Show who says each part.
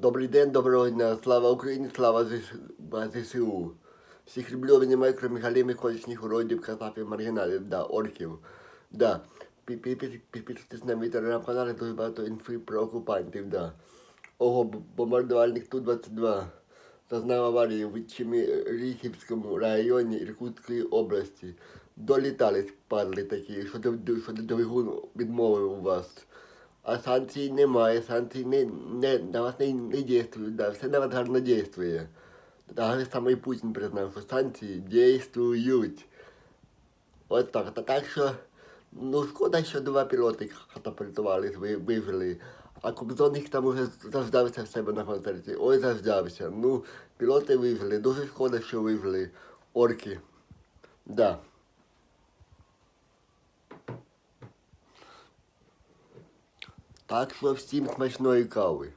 Speaker 1: Добрий день, доброго дня. Слава Україні, слава ЗСУ. Всіх люблю, обнімаю, крім галімих колишніх уродів, кацапів, маргіналів, да, орків. Да. Пі- пі- пі- Підписуйтесь на мій телеграм-канал, дуже багато інфи про окупантів, да. Ого, бомбардувальник Ту-22 зазнав аварії в Чемерихівському районі Іркутської області. Долітались падли такі, що що двигун відмовив у вас. А санкцій немає, санкцій не, не, на вас не, не дійствують, да, все на вас гарно дійствує. Навіть саме і Путін признав, що санкції дійствують. От так. Та так що, ну шкода, що два пілоти катапультувались, вижили. А Кобзон їх там уже завждався в себе на концерті. Ой, завждався. Ну, пілоти вижили. Дуже шкода, що вижили. Орки. Да. Так що всім смачної кави.